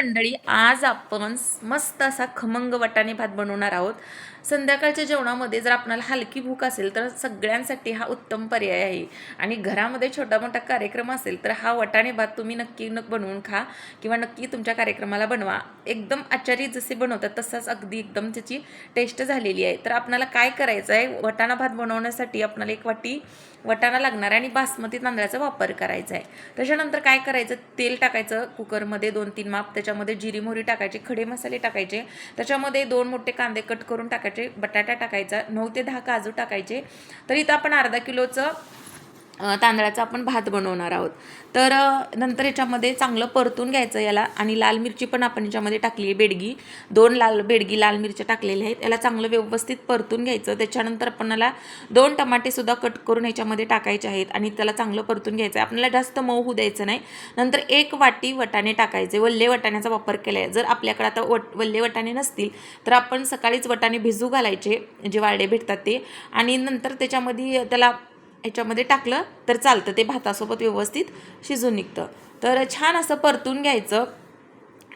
मंडळी आज आपण मस्त असा खमंग वटाने भात बनवणार आहोत. संध्याकाळच्या जेवणामध्ये जर आपल्याला हलकी भूक असेल तर सगळ्यांसाठी हा उत्तम पर्याय आहे. आणि घरामध्ये छोटा मोठा कार्यक्रम असेल तर हा वटाणे भात तुम्ही नक्की न बनवून खा किंवा नक्की तुमच्या कार्यक्रमाला बनवा. एकदम आचारी जसे बनवतात तसाच अगदी एकदम त्याची टेस्ट झालेली आहे. तर आपणाला काय करायचं आहे? वटाणा भात बनवण्यासाठी आपणाला एक वाटी वटाणा लागणार आहे आणि बासमती तांदळाचा वापर करायचा आहे. त्याच्यानंतर काय करायचं? तेल टाकायचं कुकरमध्ये दोन तीन माप. त्याच्यामध्ये जिरी मोहरी टाकायची खडे मसाले टाकायचे. त्याच्यामध्ये दोन मोठे कांदे कट करून टाकायचे. बटाटा टाकायचा नऊ ते दहा काजू टाकायचे. तर इथं आपण अर्धा किलोचं तांदळाचा आपण भात बनवणार आहोत. तर नंतर याच्यामध्ये चांगलं परतून घ्यायचं याला आणि लाल मिरची पण आपण याच्यामध्ये टाकली आहे बेडगी. दोन लाल बेडगी लाल मिरच्या टाकलेल्या आहेत. याला चांगलं व्यवस्थित परतून घ्यायचं. त्याच्यानंतर आपणाला दोन टमाटेसुद्धा कट करून याच्यामध्ये टाकायचे आहेत आणि त्याला चांगलं परतून घ्यायचं आहे. आपल्याला जास्त मऊ होऊ द्यायचं नाही. नंतर एक वाटी वटाणे टाकायचे. वल्ले वटाण्याचा वापर केला आहे जर आपल्याकडे आता वट वल्ले वटाणे नसतील तर आपण सकाळीच वटाणे भिजू घालायचे. जे वाडे भेटतात ते. आणि नंतर त्याच्यामध्ये त्याला ह्याच्यामध्ये टाकलं तर चालतं ते भातासोबत व्यवस्थित शिजून निघतं. तर छान असं परतून घ्यायचं.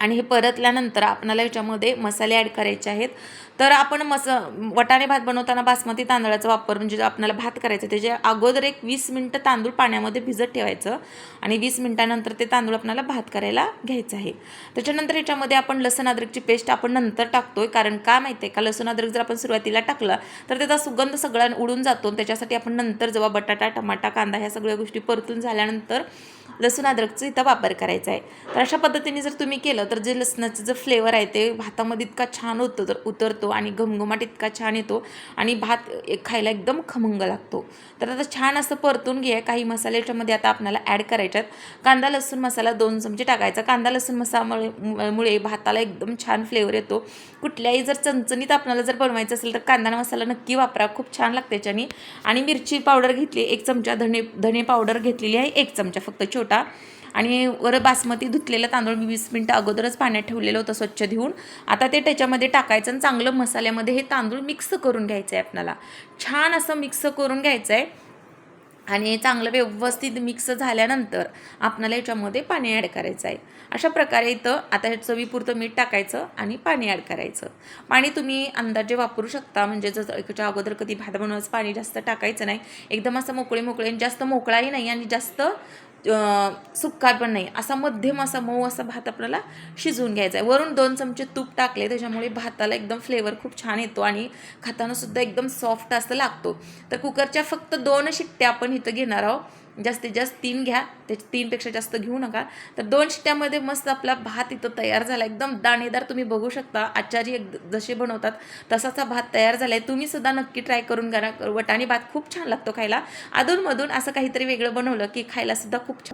आणि हे परतल्यानंतर आपणाला याच्यामध्ये मसाले ॲड करायचे आहेत. तर आपण मस वटाणे भात बनवताना बासमती तांदळाचा वापर म्हणजे आपल्याला भात करायचं त्याच्या अगोदर एक वीस मिनटं तांदूळ पाण्यामध्ये भिजत ठेवायचं आणि वीस मिनटानंतर ते तांदूळ आपल्याला भात करायला घ्यायचं आहे. त्याच्यानंतर याच्यामध्ये आपण लसण अद्रकची पेस्ट आपण नंतर टाकतोय कारण का माहिती आहे का? लसूण अद्रक जर आपण सुरुवातीला टाकलं तर त्याचा सुगंध सगळा उडून जातो आणि त्याच्यासाठी आपण नंतर जेव्हा बटाटा टमाटा कांदा ह्या सगळ्या गोष्टी परतून झाल्यानंतर लसूण अद्रकचा इथं वापर करायचा आहे. तर अशा पद्धतीने जर तुम्ही केलं तर जे लसणाचं जे फ्लेवर आहे ते भातामध्ये इतका छान होतं तर उतरतो आणि घमघमाट इतका छान येतो आणि भात खायला एकदम खमंग लागतो. तर आता छान असं परतून घ्या काही मसाले याच्यामध्ये आता आपल्याला ॲड करायच्यात. कांदा लसूण मसाला दोन चमचे टाकायचा. कांदा लसूण मसामुळे मुळे भाताला एकदम छान फ्लेवर येतो. कुठल्याही जर चणचणीत आपल्याला जर बनवायचं असेल तर कांदा मसाला नक्की वापरा. खूप छान लागते त्याच्याने आणि मिरची पावडर घेतली एक चमचा धणे धणे पावडर घेतलेली आहे एक चमचा फक्त. छोटा. आणि वर बासमती धुतलेला तांदूळ मी वीस मिनटं अगोदरच पाण्यात ठेवलेलं होतं स्वच्छ धुवून. आता ते त्याच्यामध्ये टाकायचं आणि चांगलं मसाल्यामध्ये हे तांदूळ मिक्स करून घ्यायचं आहे आपल्याला छान असं मिक्स करून घ्यायचं आहे आणि चांगलं व्यवस्थित मिक्स झाल्यानंतर आपल्याला याच्यामध्ये पाणी ॲड करायचं आहे अशा प्रकारे इथं आता हे चवीपुरतं मीठ टाकायचं आणि पाणी ॲड करायचं. पाणी तुम्ही अंदाजे वापरू शकता. म्हणजे जर याच्या अगोदर कधी भात बनवायचं पाणी जास्त टाकायचं नाही. एकदम असं मोकळे मोकळे आणि जास्त मोकळाही नाही आणि जास्त सुक्का पण नाही. असा मध्यम असा मऊ असा भात आपल्याला शिजवून घ्यायचा आहे. वरून दोन चमचे तूप टाकले त्याच्यामुळे भाताला एकदम फ्लेवर खूप छान येतो आणि खाताना सुद्धा एकदम सॉफ्ट असं लागतो. तर कुकरच्या फक्त दोन शिट्ट्या आपण इथं घेणार आहोत. जास्तीत जास्त तीन घ्या. ते तीनपेक्षा जास्त घेऊ नका. तर दोन शिट्यामध्ये मस्त आपला भात इथं तयार झाला. एकदम दाणेदार तुम्ही बघू शकता. आचारी एक जसे बनवतात तसाच हा भात तयार झाला आहे तुम्हीसुद्धा नक्की ट्राय करून करा. वटाणे भात खूप छान लागतो खायला. अधूनमधून असं काहीतरी वेगळं बनवलं की खायलासुद्धा खूप छान